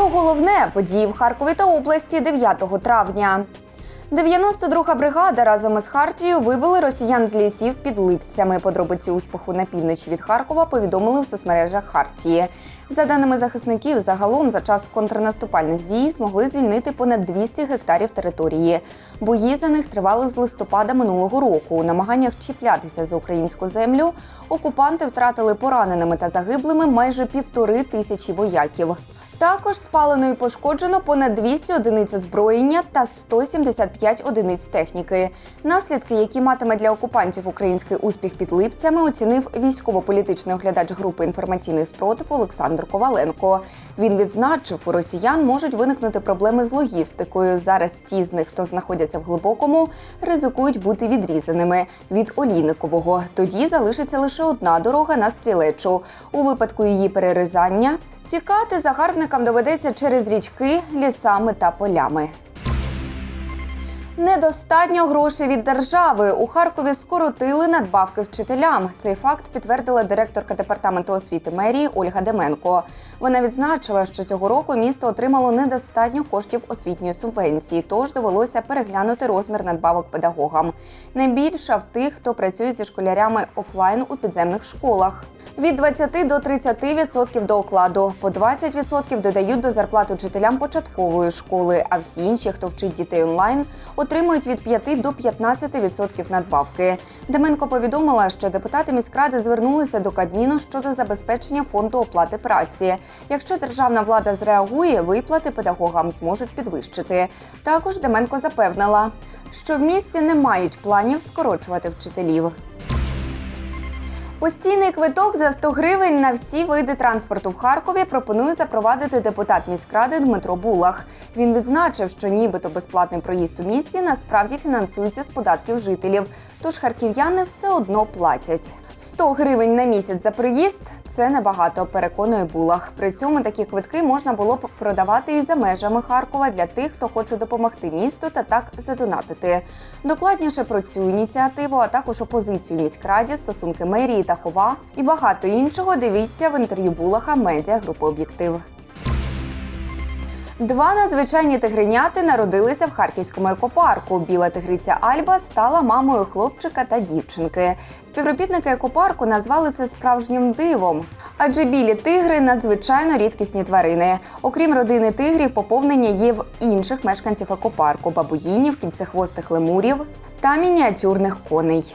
Про головне події в Харкові та області 9 травня. 92-га бригада разом із Хартією вибили росіян з лісів під Липцями. Подробиці успіху на півночі від Харкова повідомили в соцмережах Хартії. За даними захисників, загалом за час контрнаступальних дій змогли звільнити понад 200 гектарів території. Бої за них тривали з листопада минулого року. У намаганнях чіплятися за українську землю окупанти втратили пораненими та загиблими майже півтори тисячі вояків. Також спалено і пошкоджено понад 200 одиниць озброєння та 175 одиниць техніки. Наслідки, які матиме для окупантів український успіх під липцями, оцінив військово-політичний оглядач групи інформаційний спротив Олександр Коваленко. Він відзначив, у росіян можуть виникнути проблеми з логістикою. Зараз ті з них, хто знаходяться в глибокому, ризикують бути відрізаними від Олійникового. Тоді залишиться лише одна дорога на стрілечу. У випадку її перерізання Тікати загарбникам доведеться через річки, лісами та полями. Недостатньо грошей від держави. У Харкові скоротили надбавки вчителям. Цей факт підтвердила директорка департаменту освіти мерії Ольга Деменко. Вона відзначила, що цього року місто отримало недостатньо коштів освітньої субвенції, тож довелося переглянути розмір надбавок педагогам. Найбільше в тих, хто працює зі школярями офлайн у підземних школах. Від 20 до 30% до окладу, по 20% додають до зарплат учителям початкової школи. А всі інші, хто вчить дітей онлайн, отримують від 5 до 15% надбавки. Деменко повідомила, що депутати міськради звернулися до Кабміну щодо забезпечення фонду оплати праці. Якщо державна влада зреагує, виплати педагогам зможуть підвищити. Також Деменко запевнила, що в місті не мають планів скорочувати вчителів. Постійний квиток за 100 гривень на всі види транспорту в Харкові пропонує запровадити депутат міськради Дмитро Булах. Він відзначив, що нібито безплатний проїзд у місті насправді фінансується з податків жителів, тож харків'яни все одно платять. 100 гривень на місяць за приїзд це небагато, переконує Булах. При цьому такі квитки можна було б продавати і за межами Харкова для тих, хто хоче допомогти місту та так задонатити. Докладніше про цю ініціативу, а також опозицію міськраді, стосунки мерії та хова і багато іншого. Дивіться в інтерв'ю Булаха медіа групи Об'єктив. Два надзвичайні тигриняти народилися в харківському екопарку. Біла тигриця Альба стала мамою хлопчика та дівчинки. Співробітники екопарку назвали це справжнім дивом. Адже білі тигри надзвичайно рідкісні тварини. Окрім родини тигрів, поповнення є в інших мешканців екопарку бабуїнів, кільцехвостих лемурів та мініатюрних коней.